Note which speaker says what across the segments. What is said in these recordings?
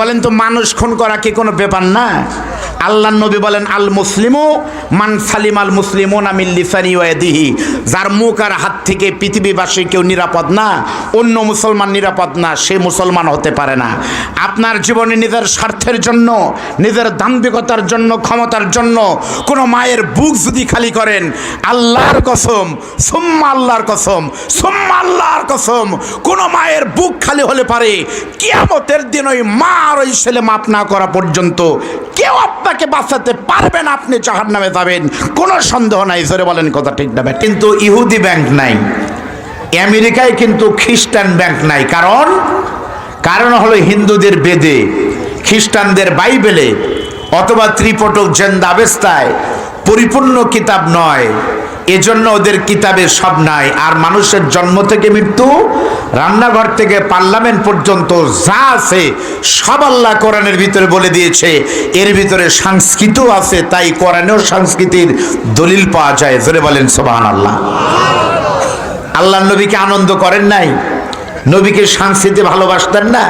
Speaker 1: বলেন তো মানুষ খুন করা কি কোনো ব্যাপার না? আল্লাহ নবী বলেন, আল মুসলিমু মান সালিম আল মুসলিমু নামিল লিসানি ওয়াদিহি যার মুখ আর হাত থেকে পৃথিবীবাসী কেউ নিরাপদ না, অন্য মুসলমান নিরাপদ না, সে মুসলমান হতে পারে না। আপনার জীবনে নিজের স্বার্থের জন্য, নিজের দাম্ভিকতার জন্য, ক্ষমতার জন্য কোনো মায়ের বুক যদি খালি করেন, আল্লাহর কসম, সুম্মা আল্লাহর কসম, সুম্মা আল্লাহর কসম, কোনো মায়ের বুক খালি হলে পারে, কিয়ামতের দিন ওই মা আর ওই ছেলে মাপ না করা পর্যন্ত কেউ আপনাকে বাঁচাতে পারবে না, আপনি জাহার নামে যাবেন। কোনো সন্দেহ নাই, জোরে বলেন কথা ঠিক না কিন্তু ইহুদি ব্যাংক নাই, আমেরিকায় কিন্তু খ্রিস্টান ব্যাংক নাই। কারণ? কারণ হলো হিন্দুদের বেদে, খ্রিস্টানদের বাইবেলে অথবা ত্রিপটক জেন্দাবেস্তায় পরিপূর্ণ কিতাব নয়। এজন্য ওদের কিতাবে সব নাই। আর মানুষের জন্ম থেকে মৃত্যু, রান্নাঘর থেকে পার্লামেন্ট পর্যন্ত যা আছে, সব আল্লাহ কোরআনের ভিতরে বলে দিয়েছে। এর ভিতরে সংস্কৃতও আছে, তাই কোরআনেও সংস্কৃতির দলিল পাওয়া যায়। জোরে বলেন সোবাহান আল্লাহ আল্লাহ নবীকে আনন্দ করেন নাই? নবীকে সংস্কৃতি ভালোবাসতেন না?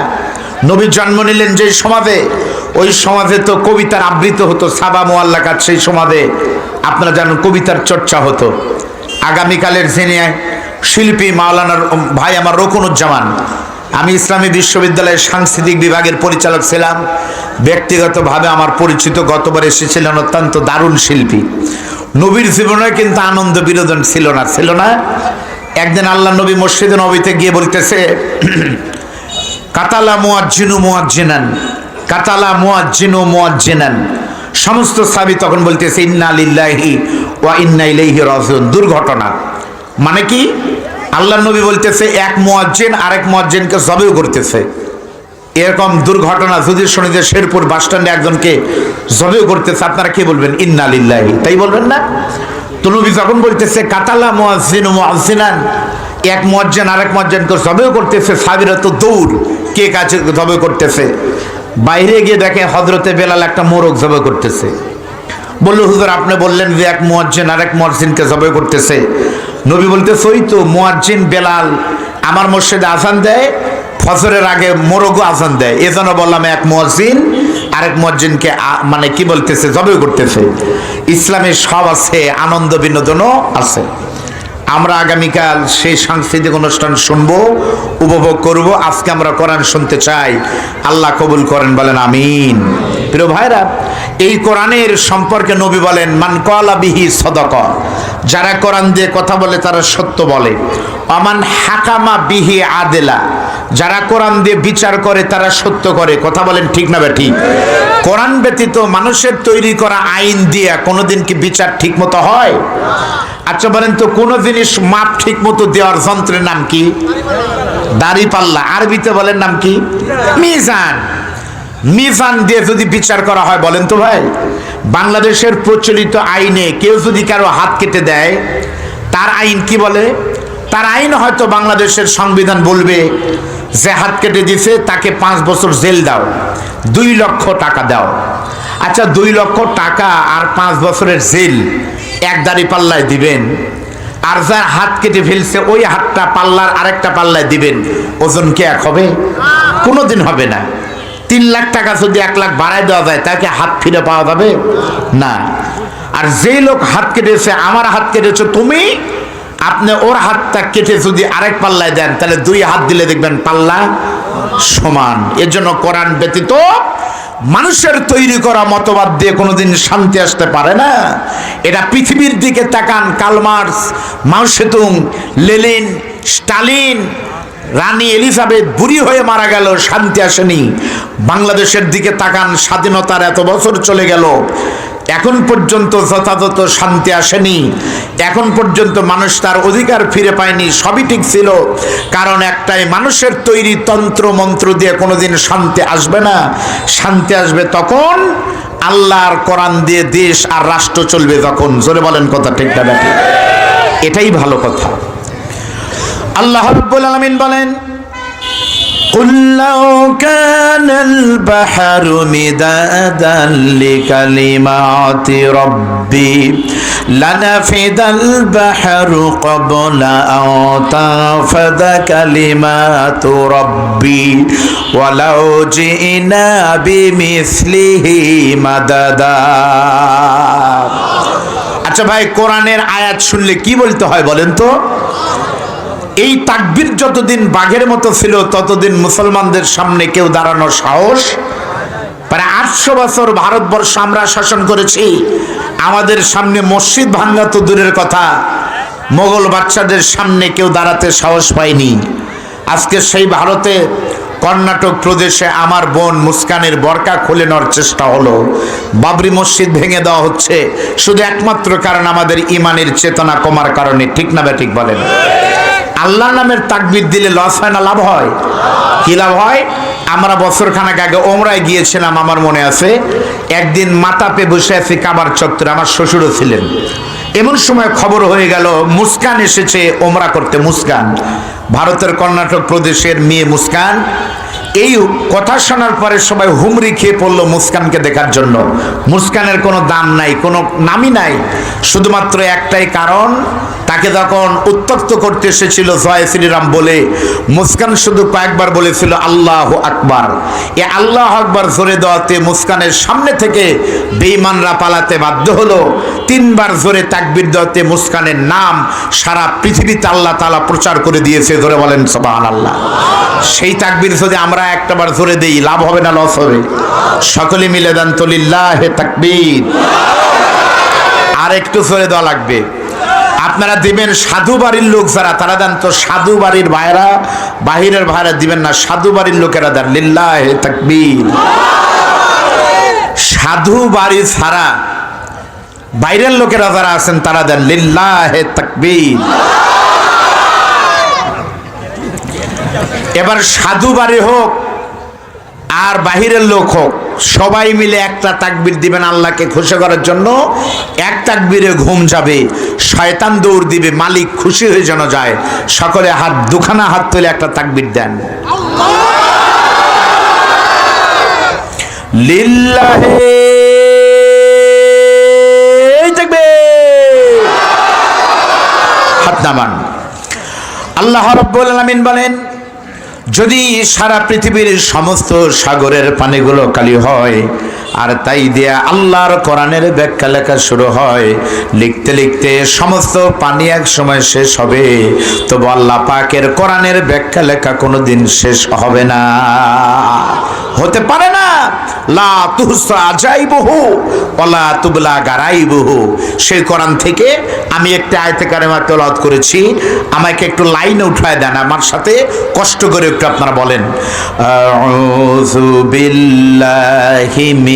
Speaker 1: নবী জন্ম নিলেন যে সমাজে ওই সমাজে তো কবিতার আবৃত হতো, সাবা মোয়াল্লা কাজ সেই সমাজে। আপনারা জানেন কবিতার চর্চা হতো। আগামীকালের যিনি শিল্পী মাওলানার ভাই আমার রকুনুজ্জামান। আমি ইসলামী বিশ্ববিদ্যালয়ের সাংস্কৃতিক বিভাগের পরিচালক ছিলাম। ব্যক্তিগতভাবে আমার পরিচিত গতবার এসেছিলেন অত্যন্ত দারুণ শিল্পী। নবীর জীবনে কিন্তু আনন্দ বিনোদন ছিল না ছিল না। একদিন আল্লাহ নবী মসজিদে নবীতে গিয়ে বলতেছে, কাতালা মুয়াজ্জিনু মুয়াজ্জিনান কাতালা মুয়াজ্জিনু মুয়াজ্জিনান। সমস্ত সাবি তখন বলতেছে, ইন্না লিল্লাহি ওয়া ইন্না ইলাইহি রাজিউন। দুর্ঘটনা। মানে কি? আল্লাহ নবী বলতেছে, এক মুয়াজ্জিন আরেক মুয়াজ্জিনকে জবেও করতেছে। এরকম দুর্ঘটনা যদি শুনি যে শেরপুর বাস স্ট্যান্ডে একজনকে জবেও করতেছে, আপনারা কি বলবেন? ইন্না লিল্লাহি। তাই বলবেন না? তো নবী যখন বলতেছে, কাতালা মুয়াজ্জিনু মুয়াজ্জিনান। এক মজ্জেন আরেক মজ্জেনকে জবেও করতেছে সাবিরা তো দৌড়, কে কাছে জবে করতেছে? বাইরে গিয়ে দেখে হজরতে বেলাল একটা মোরগ জবে করতেছে। বলল, হুজুর, আপনি বললেন যে এক মুয়াজ্জিন আরেক মুয়াজ্জিনকে জবে করতেছে। নবী বলতেছে, ওই তো মুয়াজ্জিন বেলাল আমার মসজিদে আজান দেয়, ফজরের আগে মোরগও আজান দেয়। এজন্য বললাম, এক মুয়াজ্জিন আরেক মুয়াজ্জিনকে মানে কি বলতেছে জবে করতেছে। ইসলামে সব আছে, আনন্দ বিনোদনও আছে। আমরা আগামীকাল সেই সাংস্কৃতিক অনুষ্ঠান শুনব, উপভোগ করব। আজকে আমরা কোরআন শুনতে চাই। আল্লাহ কবুল করেন, বলেন আমিন। প্রিয় ভাইরা, এই কোরআনের সম্পর্কে নবী বলেন, মান বিহি সদক। যারা কোরআন দিয়ে কথা বলে, তারা সত্য বলে। অমান হাকামা বিহি আদেলা। যারা কোরআন দিয়ে বিচার করে, তারা সত্য করে। কথা বলেন ঠিক না ঠিক কোরআন ব্যতীত মানুষের তৈরি করা আইন দিয়ে কোনোদিন কি বিচার ঠিক মতো হয়? আচ্ছা বলেন তো, কোনো জিনিস মাপ ঠিক মতো দেওয়ার যন্ত্রের নাম কি? দাড়ি পাল্লা। আরবিতে বলেন নাম কি? মিজান। মিজান দিয়ে যদি বিচার করা হয়, বলেন তো ভাই। বাংলাদেশের প্রচলিত আইনে কেউ যদি কারও হাত কেটে দেয়, তার আইন কি বলে? তার আইন হয়তো বাংলাদেশের সংবিধান বলবে। যে হাত কেটে দিছে, তাকে পাঁচ বছর জেল দাও। দুই লক্ষ টাকা দাও। আচ্ছা দুই লক্ষ টাকা আর পাঁচ বছরের জেল এক দাড়ি পাল্লায় দিবেন। আর যার হাত কেটে ফেলছে, ওই হাতটা পাল্লার আরেকটা পাল্লায় দিবেন। ওজন কি এক হবে? কোনোদিন হবে না। তিন লাখ টাকা যদি এক লাখ বাড়ায় দেওয়া যায়, তাকে হাত ফিরে পাওয়া যাবে? না। আর যে লোক হাত কেটেছে, আমার হাত কেটেছে তুমি আপনি ওর হাতটা কেটে যদি আরেক পাল্লায় দেন, তাহলে দুই হাত দিলে দেখবেন পাল্লা সমান। এর জন্য কোরআন ব্যতীত মানুষের তৈরি করা মতবাদ দিয়ে কোনোদিন শান্তি আসতে পারে না। এটা পৃথিবীর দিকে তাকান, Karl Marx, Mao Tsetung, Lenin, Stalin, রানী এলিজাবেথ বুড়ি হয়ে মারা গেল, শান্তি আসেনি। বাংলাদেশের দিকে তাকান, স্বাধীনতার এত বছর চলে গেল। এখন পর্যন্ত যথাযথ শান্তি আসেনি। এখন পর্যন্ত মানুষ তার অধিকার ফিরে পায়নি, সবই ঠিক ছিল। কারণ একটাই, মানুষের তৈরি তন্ত্র মন্ত্র দিয়ে কোনোদিন শান্তি আসবে না। শান্তি আসবে তখন আল্লাহর কোরআন দিয়ে দেশ আর রাষ্ট্র চলবে তখন জোরে বলেন কথা ঠিক এটাই ভালো কথা। আল্লাহ রাব্বুল আলামিন বলেন قل لو كان البحر مدادا لكلمات ربي لنفد البحر قبل أن تنفد كلمات ربي ولو جئنا بمثله مددا আচ্ছা ভাই কোরআনের আয়াত শুনলে কি বলতে হয় বলেন তো এই তাকবির যতদিন বাঘের মতো ছিল, ততদিন মুসলমানদের সামনে কেউ দাঁড়ানোর সাহস, প্রায় আটশো বছর ভারতবর্ষ আমরা শাসন করেছি। আমাদের সামনে মসজিদ ভাঙ্গা তো দূরের কথা, মোগল বাচ্চাদের সামনে কেউ দাঁড়াতে সাহস পায়নি। আজকে সেই ভারতে কর্ণাটক প্রদেশে আমার বোন মুস্কানের বরকা খুলে নেওয়ার চেষ্টা হলো। বাবরি মসজিদ ভেঙে দেওয়া হচ্ছে, শুধু একমাত্র কারণ আমাদের ইমানের চেতনা কমার কারণে, ঠিক না ঠিক বলেন? আল্লাহ নামের তাকবির দিলে লস হয় না লাভ হয়? কি লাভ হয়? আমরা বছর খানাক আগে ওমরায় গিয়েছিলাম, আমার মনে আছে। একদিন মাথা পে বসে আছে কাবার চত্বরে, আমার শ্বশুরও ছিলেন। এমন সময় খবর হয়ে গেল, মুস্কান এসেছে ওমরা করতে, মুস্কান। ভারতের কর্ণাটক প্রদেশের মেয়ে মুস্কান। এই কথা শোনার পরে সবাই হুমরি খেয়ে পড়ল মুস্কানকে দেখার জন্য। মুস্কানের কোনো দাম নাই, কোনো নামই নাই। শুধুমাত্র একটাই কারণ, তাকে যখন উত্তক্ত করতে এসেছিল জয় শ্রীরাম বলে, মুস্কান শুধু কয়েকবার বলেছিল, আল্লাহ আকবার। এ আল্লাহ আকবার জোরে দেওয়াতে মুস্কানের সামনে থেকে বেইমানরা পালাতে বাধ্য হলো। তিনবার জোরে তাকবির দেওয়াতে মুস্কানের নাম সারা পৃথিবীতে আল্লাহ তালা প্রচার করে দিয়েছে। ধরে বলেন সবান আল্লাহ সেই তাকবির যদি আমরা একটাবার জোরে দেই, লাভ হবে না লস হবে? সকলে মিলে দেন তলিল্লাহ হে তাকবির। আর একটু জোরে দেওয়া লাগবে। আপনারা দিবেন সাধু বাড়ির লোক যারা, তারা দেন তো সাধু বাড়ির ভাইরা বাহিরের ভাইরা দিবেন না সাধু বাড়ির লোকেরা দেন লিল্লাহ তাকবীর। সাধু বাড়ি ছাড়া বাইরের লোকেরা যারা আছেন, তারা দেন লিল্লাহ তাকবীর। এবার সাধু বাড়ি হোক আর বাহিরের লোক হোক, সবাই মিলে একটা তাকবির দিবেন আল্লাহকে খুশি করার জন্য। এক তাকবিরে ঘুম যাবে, শয়তান দৌড় দিবে, মালিক খুশি হয়ে যেন যায়। সকলে হাত, দুখানা হাত তুলে একটা তাকবির দেন। লিল্লাহে। হাত নামান। আল্লাহ রব্বুল আলামিন বলেন যদি সারা পৃথিবীর সমস্ত সাগরের পানিগুলো কালি হয় আর তাই দিয়া আল্লাহর কোরআনের ব্যাখ্যা লেখা শুরু হয়। লিখতে লিখতে সমস্ত পানি এক সময় শেষ হবে। তবু আল্লাহ পাকের কোরআনের ব্যাখ্যা লেখা কোনোদিন শেষ হবে না। হতে পারে না? লা তুহসা আজাইবহু ওলা তুবলা গারাইবহু। সেই কোরআন থেকে আমি একটা আয়তে কারেমা তেলাওয়াত করেছি। আমাকে একটু লাইন উঠায় দেন, আমার সাথে কষ্ট করে একটু আপনারা বলেন। আউযু বিল্লাহি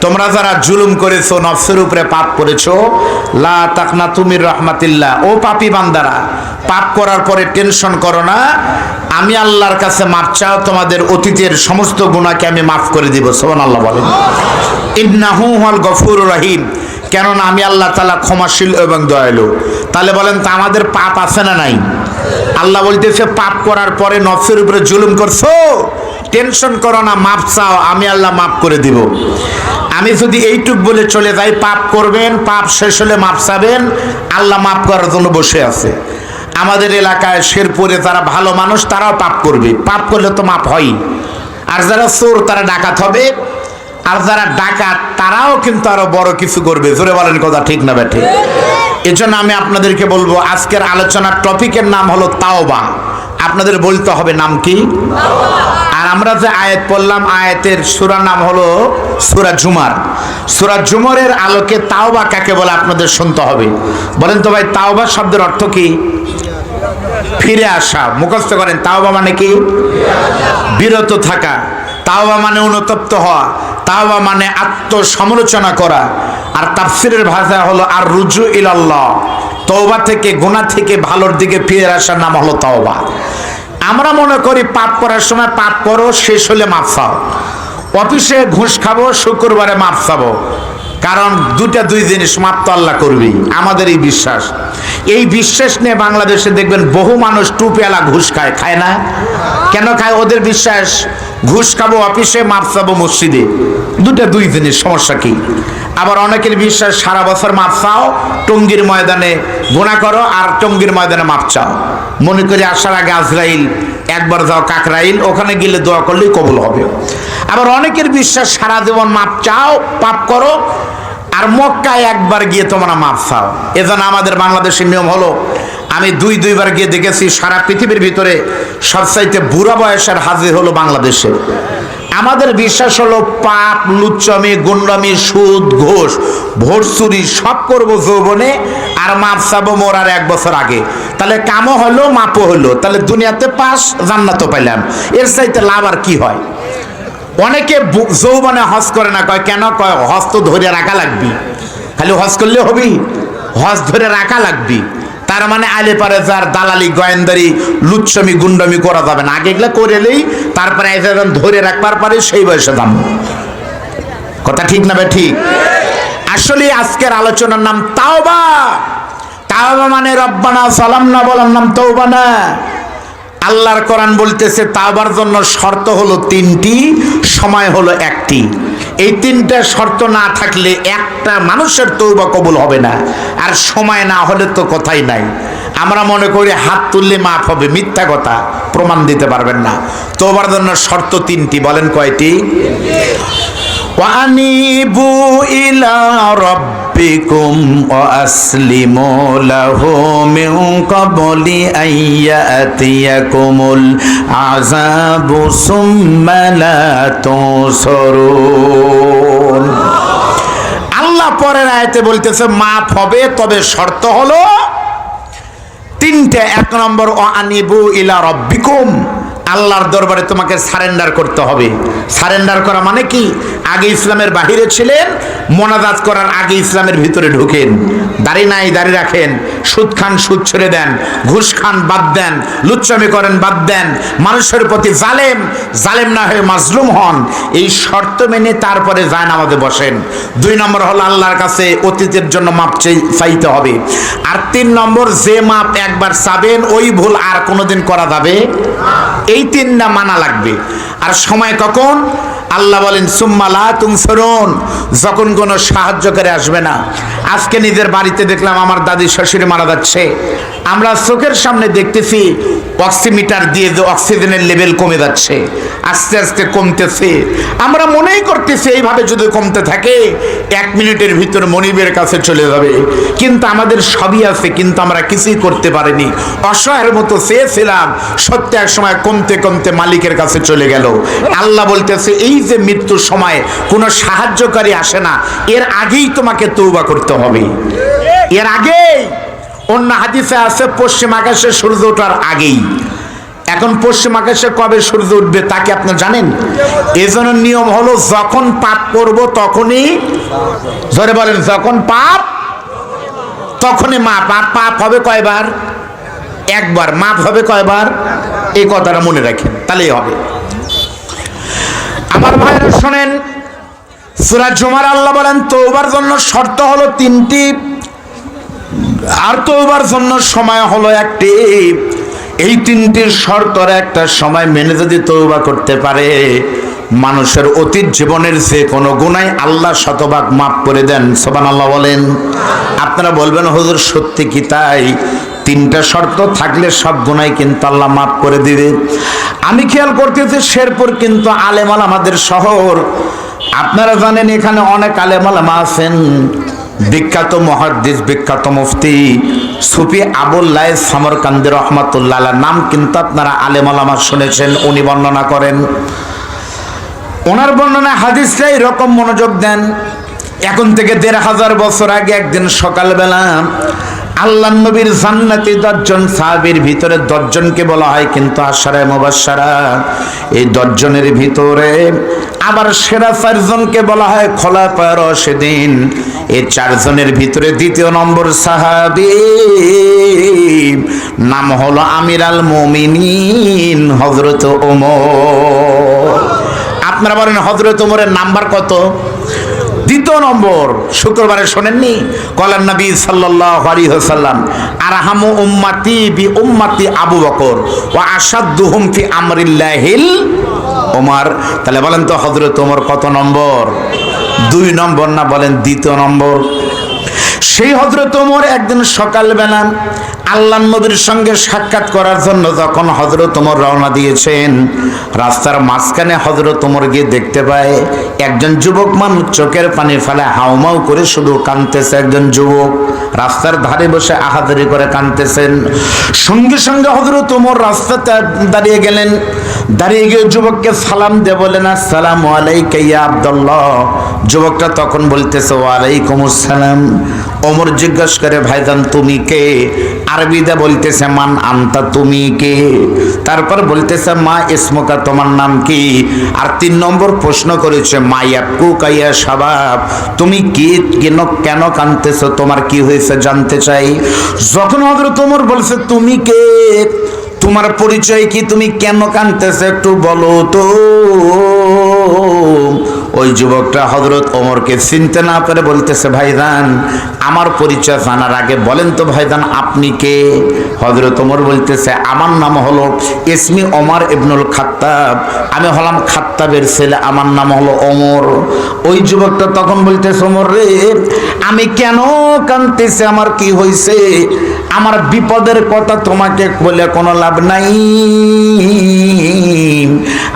Speaker 1: তোমরা যারা জুলুম করেছ, নফসের উপরে পাপ করেছ, লা তাকনা তুমির রহমাতিল্লাহ। ও পাপি বান্দারা, পাপ করার পরে টেনশন করো না, আমি আল্লাহর কাছে মাপ চাও, তোমাদের অতীতের সমস্ত গুণাকে আমি মাফ করে দিব। সোহান আল্লাহ বলেন। ইন্নাহু হল গফুর রহিম। কেননা আমি আল্লাহ তালা ক্ষমাশীল এবং দয়ালু। তাহলে বলেন তা, আমাদের পাপ আছে না নাই? আল্লাহ বলতেছে, পাপ করার পরে নফসের উপরে জুলুম করছ? টেনশন করো না, মাপ চাও, আমি আল্লাহ মাফ করে দিব। আমি যদি এইটুক বলে চলে যাই, পাপ করবেন, পাপ শেষ হলে মাপ চাবেন, আল্লাহ মাফ করার জন্য বসে আছে। আমাদের এলাকায় শেরপুরে যারা ভালো মানুষ, তারাও পাপ করবে। পাপ করলে তো মাপ হয়। আর যারা চোর, তারা ডাকাত হবে। আর যারা ডাকাত, তারাও কিন্তু আরও বড় কিছু করবে। জোরে বলেন কথা ঠিক না ব্যাঠে? এজন্য আমি আপনাদেরকে বলব, আজকের আলোচনার টপিকের নাম হলো তাওবা। আপনাদের বলতে হবে নাম কি? আমরা যে আয়াত পড়লাম, আয়াতের সুরার নাম হলো সুরা জুমার। সুরা জুমরের আলোকে তাওবা কাকে বলে আপনাদের শুনতে হবে। বলেন তো ভাই, তাওবা শব্দের অর্থ কি? ফিরে আসা। মুখস্থ করেন, তাওবা মানে কি? বিরত থাকা। তাওবা মানে অনুতপ্ত হওয়া। তাওবা মানে আত্মসমালোচনা করা। আর তাফসিরের ভাষা হলো আর রুজু ইলাল্লাহ। তওবা থেকে, গুনাহ থেকে ভালোর দিকে ফিরে আসার নাম হলো তওবা। আমরা মনে করি পাপ করার সময় পাপ করো শেষ হলে মাপ পাও অফিসে ঘুষ খাব, শুক্রবারে মাপ পাবো কারণ দুটা দুই জিনিস মাপ তো আল্লাহ করবি আমাদের এই বিশ্বাস। এই বিশ্বাস নিয়ে বাংলাদেশে দেখবেন বহু মানুষ টুপেলা ঘুষ খায় খায় না? কেন খায়? ওদের বিশ্বাস ঘুষ খাব, অফিসে মাপ চাবো, মসজিদে। দুটা দুই জিনিস, সমস্যা কি? আবার অনেকের বিশ্বাস, সারা বছর মাপ চাও, টঙ্গির ময়দানে গোনা করো, আর টঙ্গির ময়দানে মাপ চাও। মনে করি আসার আগে আজরাইল, একবার যাও কাকরাইল, ওখানে গেলে দোয়া করলেই কবুল হবে। আবার অনেকের বিশ্বাস, সারা জীবন মাপ চাও, পাপ করো, আর মক্কায় একবার গিয়ে তোমরা মাপ চাও। এজন্য আমাদের বাংলাদেশের নিয়ম হলো আমি দুই দুইবার গিয়ে দেখেছি, সারা পৃথিবীর ভিতরে সবচাইতে বুড়া বয়সের হাজির হলো বাংলাদেশে। আমাদের বিশ্বাস হলো পাপ, লুচ্চমি, গুন্ডমি, সুদ, ঘোষ, ভোট চুরি সব করব যৌবনে, আর মাপ চাবো মোরার এক বছর আগে। তাহলে কামও হলো, মাপও হলো। তাহলে দুনিয়াতে পাস জান্নাতও পাইলাম। এর চাইতে লাভ আর কি হয়? অনেকে যৌবনে হজ করে না, কয়, কেন? কয়, হজ তো ধরে রাখা লাগবি। খালি হজ করলে হবি? হজ ধরে রাখা লাগবি। তার মানে আলে পারে যার দালালি, গোয়েন্দারি, লুচ্ছমি, গুন্ডমি করা যাবে না। আগে এগুলো করেলেই তারপরে এসে ধরে রাখবার পারে, সেই বয়সে দাম কথা ঠিক না ভাই ঠিক? আসলে আজকের আলোচনার নাম তাওবা। তাওবা মানে রব্বানা সালাম না বলার নাম তৌবা না। আল্লাহর কোরআন বলতেছে, তাওবার জন্য শর্ত হলো তিনটি, সময় হলো একটি। এই তিনটা শর্ত না থাকলে একটা মানুষের তৌবা কবুল হবে না। আর সময় না হলে তো কথাই নাই। আমরা মনে করি হাত তুললে মাফ হবে, মিথ্যা কথা, প্রমাণ দিতে পারবেন না। তোবার জন্য শর্ত তিনটি, বলেন কয়টি? ওয়ানিবু ইলা রব্বিকুম ওয়া আসলিমু লাহু মিন ক্বাবলি আইয়াতিয়াকুমুল আযাবু সুম্মা লা তুনসুরুন। আল্লাহ পরের আয়তে বলতেছে, মাফ হবে, তবে শর্ত হলো তিনটে, এক নম্বর ও আনিবু ইলা রব্বিকুম। আল্লাহর দরবারে তোমাকে সারেন্ডার করতে হবে। সারেন্ডার করা মানে কি? আগে ইসলামের বাহিরে ছিলেন, মোনাজাত করার আগে ইসলামের ভিতরে ঢুকেন। দাড়ি নাই, দাড়ি রাখেন। সুদ খান, সুদ ছেড়ে দেন। ঘুষ খান, বাদ দেন। লুচ্চামি করেন, বাদ দেন। মানুষের প্রতি জালেম জালেম না হয়ে মাজলুম হন। এই শর্ত মেনে তারপরে যায় আমাদের বসেন। দুই নম্বর হলো আল্লাহর কাছে অতীতের জন্য মাপ চাই- চাইতে হবে। আর তিন নম্বর, যে মাপ একবার চাবেন, ওই ভুল আর কোনোদিন করা যাবে? এই তিনটা মানা লাগবে। আর সময় কখন? আল্লাহ বলেন সুম্মালা ফেরুন যখন কোনো সাহায্য করে আসবে না। আজকে নিজের বাড়িতে দেখলাম আমার দাদি, শ্বশুরে মারা যাচ্ছে। আমরা চোখের সামনে দেখতেছি অক্সিমিটার দিয়ে যে অক্সিজেনের লেভেল কমে যাচ্ছে, আস্তে আস্তে কমতেছে। আমরা মনেই করতেছি এইভাবে যদি কমতে থাকে, এক মিনিটের ভিতর মনিবের কাছে চলে যাবে। কিন্তু আমাদের সবই আছে, কিন্তু আমরা কিছুই করতে পারিনি। অসহায়ের মতো চেয়েছিলাম, সত্যি এক সময় কমতে কমতে মালিকের কাছে চলে গেল। আল্লাহ বলতেছে, এই যে মৃত্যুর সময় কোনো সাহায্যকারী আসে না, এর আগেই তোমাকে তৌবা করতে হবে। এর আগেই অন্য হাদিসে আছে, পশ্চিম আকাশে সূর্য ওঠার আগেই। এখন পশ্চিম আকাশে কবে সূর্য উঠবে তাকে আপনি জানেন? এজন্য নিয়ম হলো, যখন পাপ করব তখনই, জোরে বলেন, যখন পাপ, তখনই মাপ। আর পাপ হবে কয়বার? একবার। মাপ হবে কয়বার? এই কথাটা মনে রাখেন, তাহলেই হবে। আমার ভাইরা শোনেন, সুরা জুমার আল্লাহ বলেন তৌবার জন্য শর্ত হলো তিনটি আর তৌবার জন্য সময় হলো একটি। এই তিনটি শর্তর একটা সময় মেনে যদি তৌবা করতে পারে, মানুষের অতীত জীবনের যে কোনো গুণাই আল্লাহ শতভাগ মাফ করে দেন। সোবান আল্লাহ বলেন। আপনারা বলবেন, হুজুর, সত্যি কি তাই? তিনটা শর্ত থাকলে সব গুণাই কিন্তু আল্লাহ মাফ করে দিবে। আমি খেয়াল করতেছি, শেরপুর কিন্তু আলেমাল আমাদের শহর। আপনারা জানেন, এখানে অনেক আলেমালামা আছেন। বিখ্যাত মহাদ্দিস, বিখ্যাত মুফতি সুফি আবুল্লাহ সামরকান্দি রহমাতুল্লাহ নাম কিন্তু আপনারা আলেম আলামা শুনেছেন, উনি বর্ণনা করেন। ওনার বর্ণনা হাদিসটা এরকম মনোযোগ দেন, এখন থেকে দেড় হাজার বছর আগে একদিন সকালবেলা আল্লাহ নবীর জান্নাতি দশজন সাহাবির ভিতরে দশজনকে বলা হয় কিন্তু আশারায় মুবাসারা এই দশজনের ভিতরে আবার সেরা চারজনকে বলা হয় খোলা পার সেদিন এই চারজনের ভিতরে দ্বিতীয় নম্বর সাহাবি, নাম হলো আমির আল মমিনিন হজরত ওমর। আপনারা বলেন হজরত ওমরের নাম্বার কত? দ্বিতীয় নম্বর, শুক্রবারে শোনেননি? কলান নবী সাল্লাল্লাহু আলাইহি ওয়াসাল্লাম, আরহামু উম্মতি বি উম্মাতি আবু বকর, ওয়া আসাদ্দুহুম ফি আমরিল্লাহিল ওমার তাহলে বলেন তো, হযরত ওমর কত নম্বর? দুই নম্বর না বলেন দ্বিতীয় নম্বর? সেই হজরত ওমর একদিন সকালবেলা আল্লাহ নবীর সঙ্গে সাক্ষাৎ করার জন্য যখন হজরত ওমর রওনা দিয়েছেন, রাস্তার মাঝখানে হজরত ওমর গিয়ে দেখতে পায়, একজন যুবক মানুষ চোখের পানি ফেলে হাউমাউ করে শুধু কাঁদতেছে একজন যুবক। রাস্তার ধারে বসে আহাদারি করে কাঁদতেছেন। সঙ্গে সঙ্গে হজরত ওমর রাস্তাতে দাঁড়িয়ে গেলেন। দাঁড়িয়ে গিয়ে যুবককে সালাম দিয়ে বলেন আসসালামু আলাইকা ইয়া আব্দুল্লাহ। যুবকটা তখন বলতেছে, ওয়ালাইকুম আসসালাম। ওমর জিজ্ঞাসা করে, ভাইজান, তুমি কে? আরবিতে বলতেছে, মান আনতা তুমি কে? তারপর বলতেছে, মা ইসমকা, তোমার নাম কি? আর তিন নম্বর প্রশ্ন করেছে, মা ইয়াকু কাইয়া সাবাব তুমি কি কেন কেন কানতেছো তোমার কি হয়েছে জানতে চাই? যখন হজরত ওমর বলছে, তুমি কে? তোমার পরিচয় কি? তুমি কেন কানতেছো একটু বলো তো। ওই যুবকটা হজরত ওমরকে চিনতে না পেরে বলতেছে ভাইদান আমার পরিচয় জানার আগে বলেন তো ভাইদান আপনি কে? হজরত ওমর বলতেছে, আমার নাম হলো ইসমি ওমর ইবনুল খাত্তাব। আমি হলাম খাত্তাবের ছেলে, আমার নাম হলো ওমর। ওই যুবকটা তখন বলতেছে, ওমর রে, আমি কেন কানতেছি আমার কি হয়েছে আমার বিপদের কথা তোমাকে বলে কোনো লাভ নাই।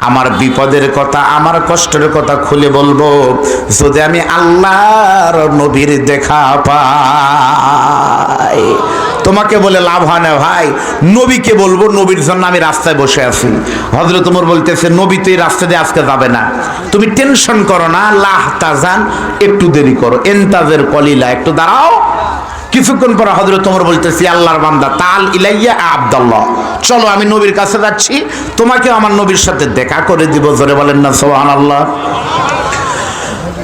Speaker 1: আমার বিপদের কথা, আমার কষ্টের কথা খুলে বলব, যদি আমি আল্লাহর নবীর দেখা পাই। তোমাকে বলে লাভ হয় না ভাই, নবীকে বলব, নবীর জন্য আমি রাস্তায় বসে আছি। হজরত তোমার বলতেছে, নবী তো এই রাস্তা দিয়ে আজকে যাবে না। তুমি টেনশন করো না লাহ তাজান একটু দেরি করো, এনতাজের কলিলা, একটু দাঁড়াও। কিছুক্ষণ পর হজরত তোমার বলতেছি আল্লাহর বান্দা, তাল ইলাইয়া আব্দাল্লাহ। চলো, আমি নবীর কাছে যাচ্ছি। তোমাকে আমার নবীর সাথে দেখা করে দিব। জোরে বলেন না সোহান আল্লাহ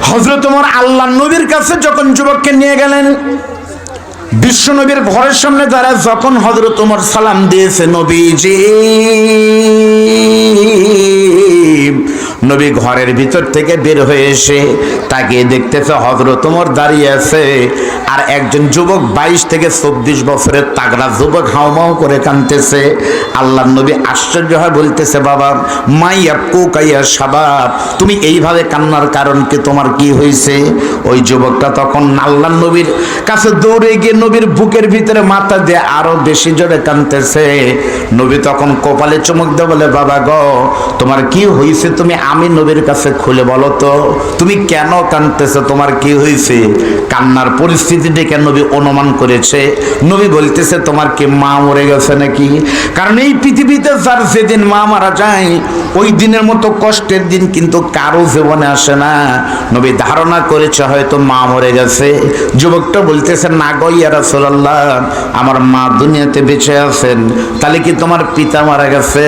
Speaker 1: হজরত তোমার আল্লাহ নবীর কাছে যখন যুবককে নিয়ে গেলেন, বিশ্ব নবীর ঘরের সামনে দাঁড়ায়, যখন হজরত তোমার সালাম দিয়েছে, নবীজি নবী ঘরের ভিতর থেকে বের হয়ে এসে তাকে দেখতেছে হজরত ওমর দাঁড়িয়ে আছে। আর একজন যুবক বাইশ থেকে চব্বিশ বছরের তাগড়া যুবক হাউমাউ করে কানতেছে আল্লাহ নবী আশ্চর্য হয় বলতেছে, বাবা, মাইয়া কাইয়া সাবাব, তুমি এইভাবে কান্নার কারণ কি? তোমার কি হয়েছে ওই যুবকটা তখন আল্লাহ নবীর কাছে দৌড়ে গিয়ে নবীর বুকের ভিতরে মাথা দিয়ে আরও বেশি জোরে কানতেছে নবী তখন কপালে চমক দিয়ে বলে, বাবা গো, তোমার কি হয়েছে তুমি আমি নবীর কাছে খুলে বলো তো, তুমি কেন কানতেছো? তোমার কি হয়েছে কান্নার পরিস্থিতিটি কেন নবী অনুমান করেছে? নবী বলতেছে, তোমার কি মা মরে গেছে নাকি? কারণ এই পৃথিবীতে যার যেদিন মা মারা যায়, ওই দিনের মতো কষ্টের দিন কিন্তু কারও জীবনে আসে না। নবী ধারণা করেছে, হয়তো মা মরে গেছে। যুবকটা বলতেছে, না গো ইয়া রাসূলুল্লাহ, আমার মা দুনিয়াতে বেঁচে আছেন, তাহলে কি তোমার পিতা মারা গেছে?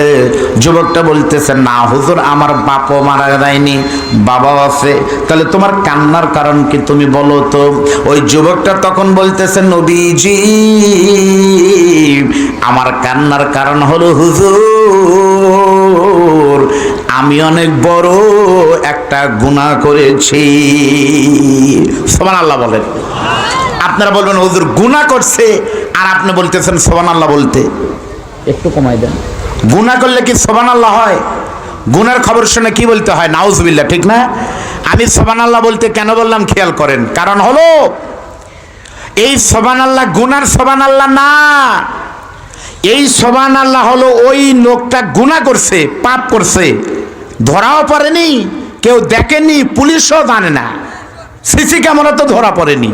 Speaker 1: যুবকটা বলতেছে, না হুজুর আমার বাপও মারা যায়নি বাবাও আছে। তাহলে তোমার কান্নার কারণ কি তুমি বলো তো? ওই যুবকটা তখন বলতেছে নবীজি আমার কান্নার কারণ হলো হুজুর আমি অনেক বড় একটা গুনাহ করেছি। সমান আল্লাহ বলেন। আপনারা বলবেন হুজুর গুনাহ করছে। আর আপনি বলতেছেন সোবান আল্লাহ বলতে। একটু কমাই দেন। গুনাহ করলে কি সোবান আল্লাহ হয়? গুনার খবর শুনে কি বলতে হয়? নাউজবিল্লা ঠিক না? আমি সোবান আল্লাহ বলতে কেন বললাম? খেয়াল করেন। কারণ হলো, এই সোবান আল্লাহ গুনার সোবান আল্লাহ না। এই সোবান আল্লাহ হলো ওই লোকটা গুনাহ করছে, পাপ করছে। ধরাও পারেনি কেউ দেখেনি, পুলিশও জানে না। সিসি ক্যামেরা তো ধরা পড়েনি।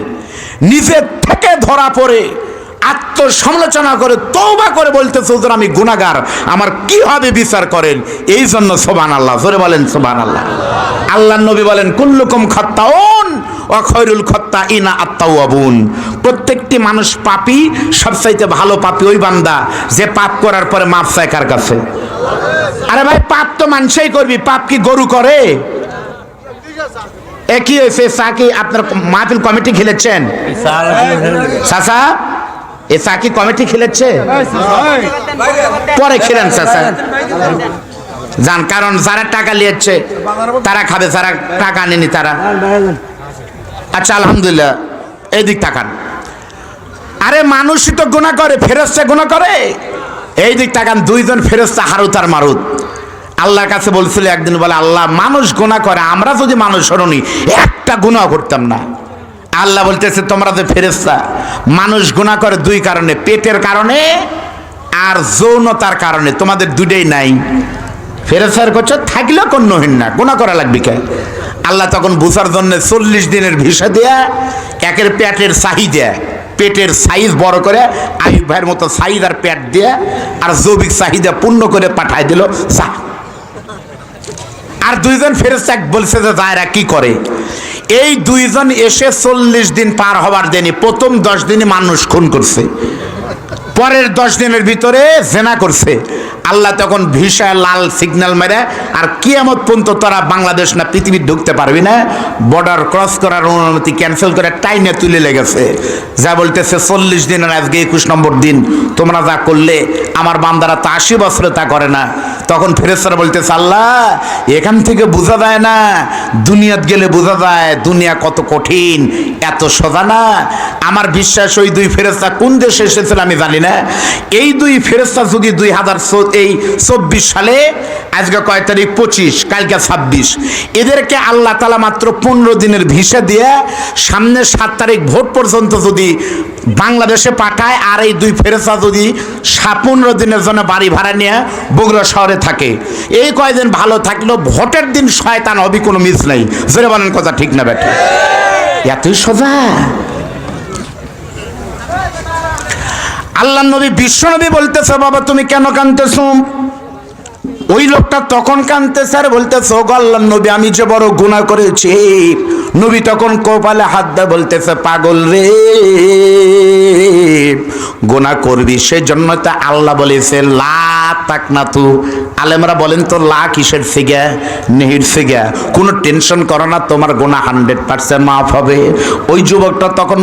Speaker 1: নিজের থেকে ধরা পড়ে। আত্মসমালোচনা করে তৌবা করে বলতেছে হুজুর আমি গুনাহগার। আমার কি হবে বিচার করেন? এই জন্য সোবান আল্লাহ জোরে বলেন সোবান আল্লাহ আল্লাহ নবী বলেন কুল্লুকুম খত্তাউন ও খৈরুল খত্তা ইনা আত্মাউয়াবুন প্রত্যেকটি মানুষ পাপী সবচাইতে ভালো পাপী ওই বান্দা যে পাপ করার পরে মাপ চায় কার কাছে? আরে ভাই পাপ তো মানুষই করবি। পাপ কি গরু করে? একই কি হয়েছে? সাকি আপনার মাহফিল কমিটি খেলেছেন? চাচা এ সাকি কমিটি খেলেছে? পরে খেলেন চাচা যান, কারণ যারা টাকা নিয়েছে, তারা খাবে, যারা টাকা নেনি তারা। আচ্ছা আলহামদুলিল্লাহ এই দিক তাকান। আরে, মানুষই তো গুণা করে ফেরস্তা গুণা করে। এই দিক তাকান, দুইজন ফেরস্তা হারুত আর মারুত। আল্লাহর কাছে বলছিল একদিন, বলে, আল্লাহ, মানুষ গুণা করে, আমরা যদি মানুষ হরনি একটা গুণা করতাম না। আল্লাহ বলতেছে, তোমরা যে ফেরেস্তা মানুষ গুণা করে দুই কারণে, পেটের কারণে আর যৌনতার কারণে। তোমাদের দুটাই নাই। ফেরেস্তার করছ থাকলেও কন্যহীন না গুণা করা লাগবে কে? আল্লাহ তখন বুঝার জন্য চল্লিশ দিনের ভিসা দেয়া, একের পেটের চাহিদা পেটের সাইজ বড় করে আয়ুব ভাইয়ের মতো সাইজ আর পেট দিয়ে, আর জৈবিক চাহিদা পূর্ণ করে পাঠাই দিল আর দুইজন ফেরেস্তা বলছে যে, যায়রা কি করে? এই দুইজন এসে চল্লিশ দিন পার হবার দিনই প্রথম দশ দিনে মানুষ খুন করছে। পরের দশ দিনের ভিতরে জেনা করছে। আল্লাহ তখন ভিসা লাল সিগন্যাল মেরে, আর কিয়ামত পর্যন্ত তারা বাংলাদেশ না পৃথিবী ঢুকতে পারবি না। বর্ডার ক্রস করার অনুমতি ক্যান্সেল করে টাইনে তুলে লেগেছে যা বলতেছে, চল্লিশ দিনের আজকে একুশ নম্বর দিন। তোমরা যা করলে, আমার বান্দারা তো আশি বছরে তা করে না। তখন ফেরেস্তারা বলতেছে, আল্লাহ, এখান থেকে বোঝা যায় না। দুনিয়াত গেলে বোঝা যায়, দুনিয়া কত কঠিন, এত সোজা না। আমার বিশ্বাস ওই দুই ফেরেস্তা কোন দেশে এসেছিল আমি জানি না। এই দুই ফেরেস্তা যদি দুই হাজার এই চব্বিশ সালে, আজকে কয় তারিখ? পঁচিশ, কালকে ছাব্বিশ। এদেরকে আল্লাহ তালা মাত্র পনেরো দিনের ভিসা দিয়ে সামনে সাত তারিখ ভোট পর্যন্ত যদি বাংলাদেশে পাঠায়, আর এই দুই ফেরেস্তা যদি সা পনেরো দিনের জন্য বাড়ি ভাড়া নিয়ে বগুড়া শহরে থাকে। এই কয়দিন ভালো থাকলেও ভোটের দিন শয়তান হবে কোনো মিস নাই। জোরে বলেন কথা ঠিক না বেটা এতই সোজা? আল্লাহ নবী বিশ্ব নবী বলতেছে, বাবা, তুমি কেন কানতেছো ওই লোকটা তখন কানতেছে আর বলতেছে গো আল্লাহ নবী, আমি যে বড় গুনাহ করেছি। নবী তখন কোপালে হাত দেয় বলতেছে, পাগল রে, গুনাহ করবি? সেজন্য তো আল্লাহ বলেছে, লা তাক না তু আলেমরা বলেন তো, লা কিসের সিগা? নেহির সিগা। কোনো টেনশন করো না, তোমার গুনাহ হান্ড্রেড পার্সেন্ট মাফ হবে। ওই যুবকটা তখন